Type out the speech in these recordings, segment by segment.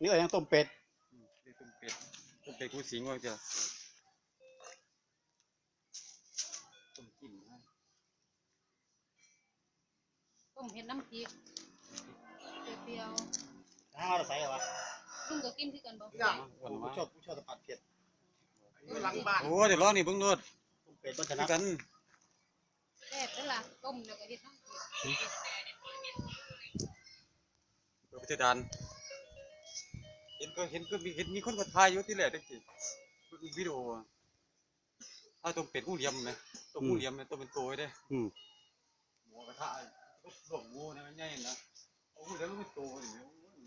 นี่ก็ยังต้มเป็ดอืมเรียกต้มเป็ดต้มเป็ดกูสิงว่าจะต้มกินนะต้มเห็ดน้ำพริกเปรี้ยวห้างเราใส่เหรอวะๆลุงก็กินคือกันบ่อย่างวันผู้มาชอบผู้ชอบสปัดเผ็ดอยู่หลังบ้านโอ้เดี๋ยวลองนี่เบิ่งรถต้มเป็ดต้นชคือนะกันแซ่บเด้อล่ะต้มแล้วก็เฮ็ดน้ำพริกเปิดไปเจอดานเห็น ก็เห็นก็มีเห็นมีคนก็ถ่ายอยู่ที่แรกเด้สิวิดีโออะถ้าต้มเป็ดงูเหลี่ยมนะต้มงูเหลี่ยมเนี่ยต้มเป็นตัวไว้เด้อืม หมูกระทะหลงงูเนี่ยมันใหญ่นะเอางูเหลี่ยมลงเป็นตัวนี่โอ้ย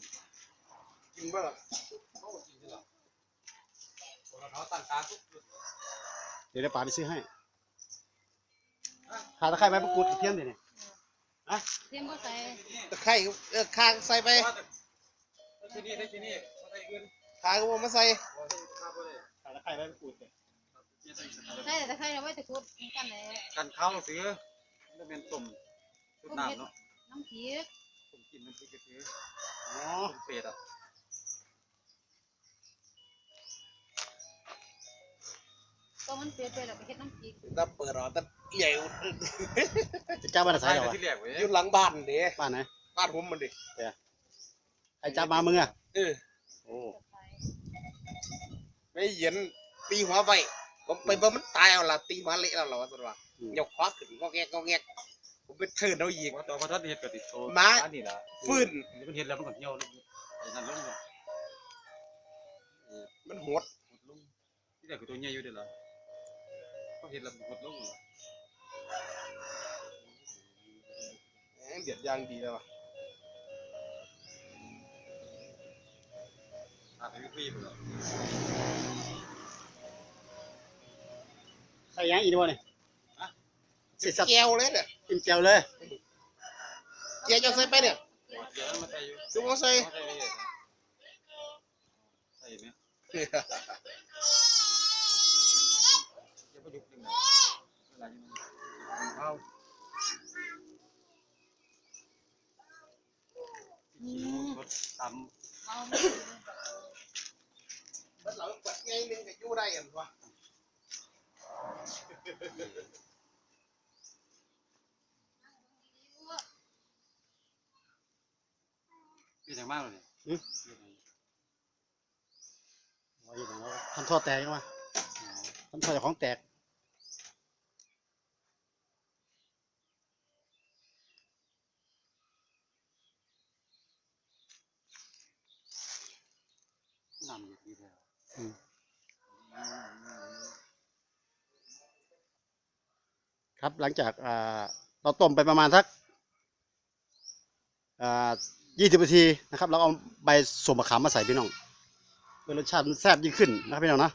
จริงบ่ล่ะเขาก็กินใช่หรอคนละเขาตั้งตาปุ๊บเดี๋ยวเดี๋ยวป๋าไปซื้อให้ขาตะไคร้ใบมะกรูดกระเทียมดิเนี่ยเทียมบ่ใส่ ตะไคร้เออข้างใส่ไปที่นี่ได้ที่นี่ มาใส่อื่นข้างก็บ่มาใส่บ่ได้ข้าวบ่ได้ขาตะไคร้ใบมะกรูดเนี่ยเนี่ยใส่สถานใส่แต่ตะไคร้เอาไว้แต่คุดกันแหละกันข้าวเราซื้อมันเป็นต้มต้มน้ำเนาะน้ำพริกต้มกินมันเป็นกระเทียมอ๋อต้มเป็ดอะต้มมันเปรี้ยวๆแล้วก็เฮ็ดน้ำพริกถ้าเปิดออกแต่ใหญ่จะจับมาใส่เหรอวะที่แรกเว้ยอยู่หลังบ้านเด้บ้านไหนบ้านผมมันดิใครจับมามึงอะเออ โอ้ใส่ไม่เย็นตีหัวไปผมไปเบิ่งมันตายเอาล่ะตีหัวเละแล้วเหรอวะสุดว่ายกคว้าขึ้นงอแงกงอแงกผมไปเทิร์นเอาอีกว่าตัวพระทัดเฮ็ดกับติดโตมาอันนี่ล่ะฟื้นนี่มันเฮ็ดแล้วมันก็เหี่ยวลงไอ้นั่นลงเลยมันโหดหดลงที่แรกคือตัวใหญ่อยู่เด้อล่ะก็เฮ็ดแล้วมันหดลงแหมเดือดยางดีแล้วว่ะ อาจจะมีบ่ล่ะใส่ยังอีกบ่เนี่ยเสร็จสับแก้วเลยเนี่ยกินเจียวเลยแก้วจะใส่ไปเนี่ยเดี๋ยวมันมาใส่อยู่ดูมาใส่ใส่เลยใส่ไหมอย่าไปยุบดึงนะเวลาอยู่มันข้าวขี้รถตำ เอาไม่มันเหลังกดไงนึงก็อยู่ได้อันวะ พี่จังมากเลย ว่าอย่างนั้นทำท่อแตกยังวะทำท่อจากของแตก น้ำอยู่ดีแล้ว ครับหลังจากเราต้มไปประมาณสักอ่ายี่สิบนาทีนะครับ เราเอาใบสมมะขามมาใส่พี่น้องเพื่อรสชาติมันแซ่บยิ่งขึ้นนะครับพี่น้องนะ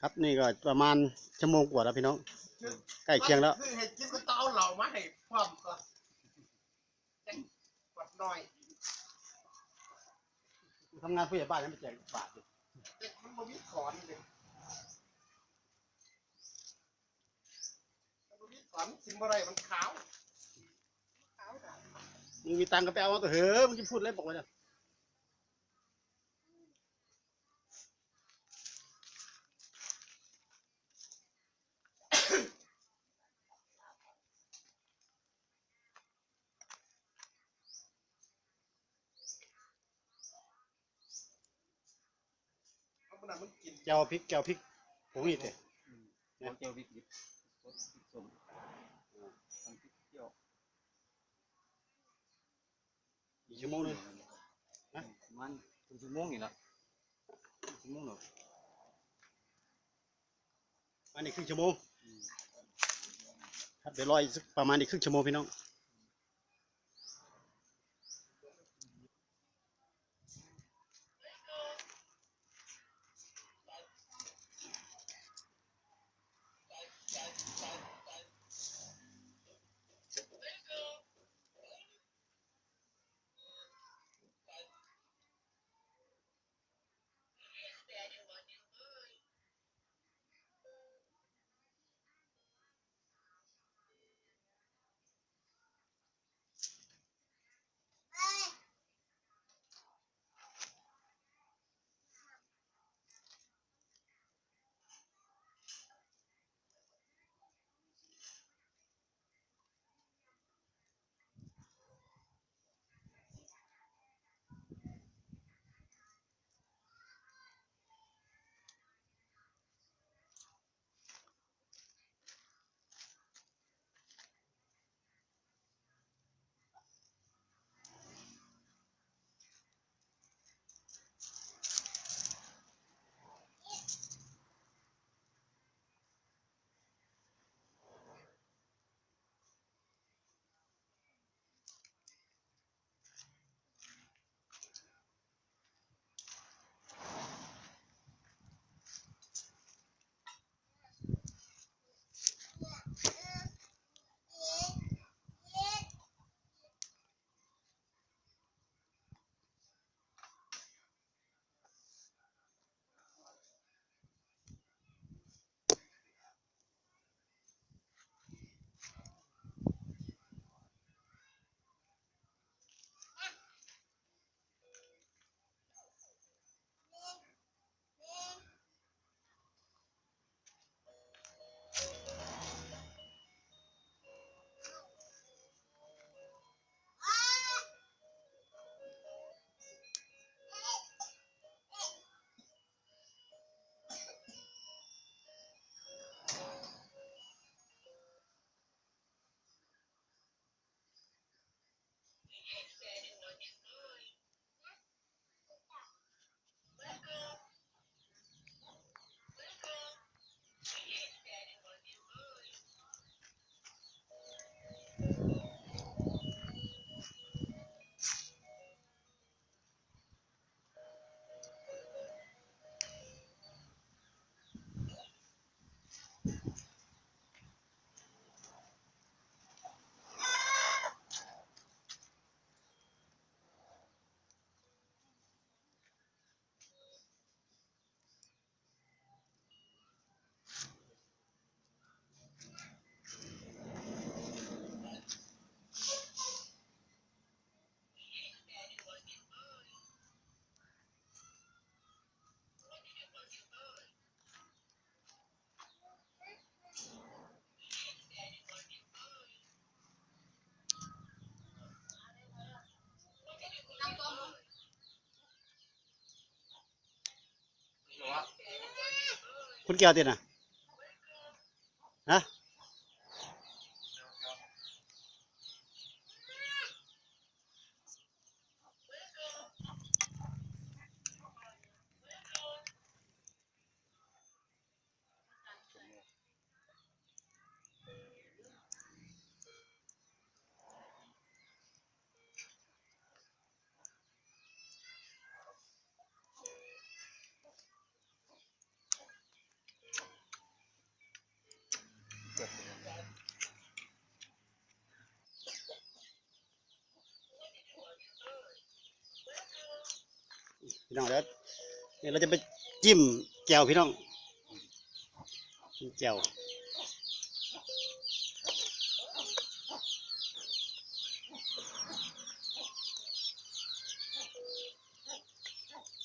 ครับนี่ก็ประมาณชั่วโมงกว่าแล้วพี่น้อง ใกล้เคียงแล้วคือเห็ดกินก็ต้องเอาเหล่ามาให้พร้อมก่อนจังกดหน่อย ทำงานผู้ใหญ่บ้านยังไม่แจกบาทเลยเด็กมันบ่มีถอนเลยมันบ่มีถอนกินบ่ได้มันขาวขาวด่างมึงมีตังค์ก็ไปเอาตัวเฮ้ยมึงจะพูดอะไรบอกไว้เนี่ย เอามันน่ะมันกิน แก้ วพริกแก้วพริกผงนี่เตะเนี่ยเจียวพริกดิบรสพริกส้มทำพริกเจียวอีกชั่วโมงหนึงนะมันถึงชั่วโมงนี่ละชั่วโมงหรออันนี้ครึ่งชั่วโมงครับเดี๋ยวรออีกสักประมาณอีกครึ่งชั่วโมงพี่น้อง คุณเกียวติน่ะฮะ พี่น้องเดี๋ยวเนี่ยเราจะไปจิ้มแก้วพี่น้องจิ้มแก้ว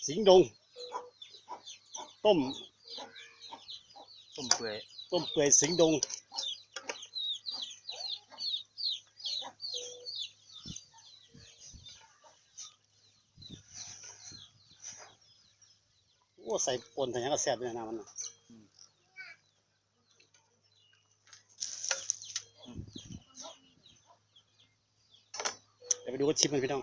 สิงห์ดง ต้ม ต้มเปื่อยต้มเปื่อยสิงห์ดง ใส่ปนแต่ยังก็แซ่บเลยนะมันน่ะเดี๋ยวไปดูว่าชิมมันพี่น้อง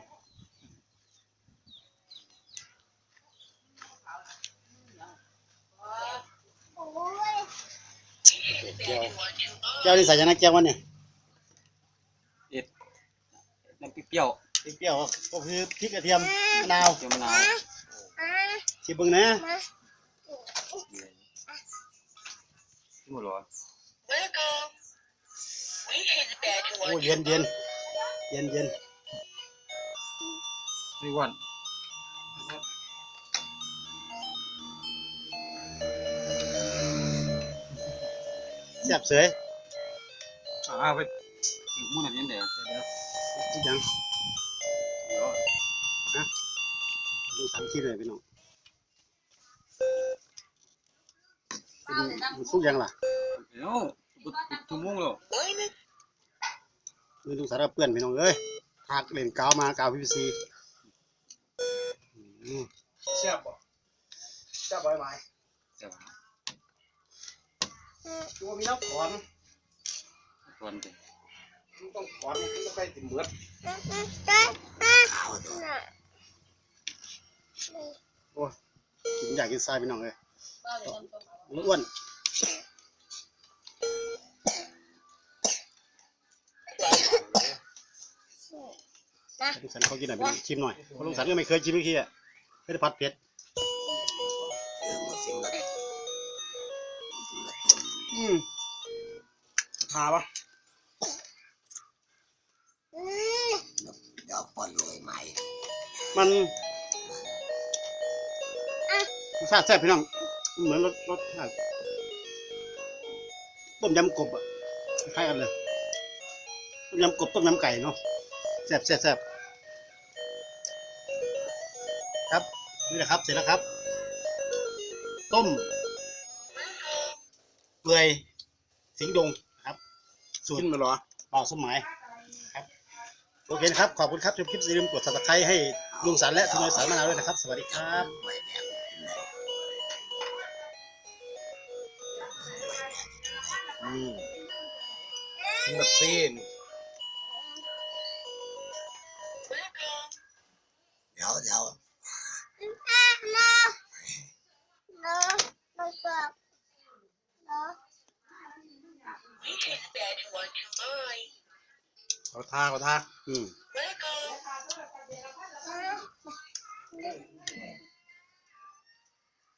แก้วแก้วนี่ใส่ยังไงแก้ววันเนี่ยเอ็ดน้ำเปรี้ยวเปรี้ยวก็คือพริกกระเทียมมะนาวเจียวมะนาว ชิมเบิ่งนะที่หมดหรอโอ้เย็นเย็นเย็นเย็นนี่วันแซ่บเสยอ่าไปถึงมุ่นอะไรนี่เดี๋ยวชิมยังเดี๋ยวดูสามชิ้นเลยพี่น้องมันมัน สุกยังล่ะเดี๋ยวทุ่มโมงแล้วมือดูสารเปื้อนพี่น้องเอ้ยหักเล่นกาวมากาวพีพีซีอืมแซ่บบ่แซ่บบ่ไหมเดี๋ยวตัวมีน้ำขอนก่อนสิมันต้องขอนต้องไปติเหมือดกินอยากกินทรายพี่น้องเอ้ย เบ้าเดี๋ยวน้ำต้มมันอ้วนลุงสันเขากินหน่อยพี่น้องชิมหน่อยเพราะลุงสันก็ไม่เคยชิมเมื่อกี้อะไม่ได้ผัดเผ็ดอืมทาปะมันรสชาติแซ่บพี่น้อง เหมือนรสรสชาติต้มยำกบอะคล้ายๆกันเลยต้มยำกบต้มยำไก่เนาะแซ่บแซ่บแซ่บครับนี่แหละครับ เสร็จแล้วครับ ต้มเปื่อยสิงห์ดงนะครับสูตกิรนมาหรอเป่าสมหมายครับโอเคนะครับ ขอบคุณครับชมคลิปอย่าลืมกด subscribe ให้ลุงสารและทุนอยสารมะนาวด้วยนะครับ สวัสดีครับ อืมกินแบบซีนเดี๋ยวเดี๋ยวเขาท่าเขาท่าอืม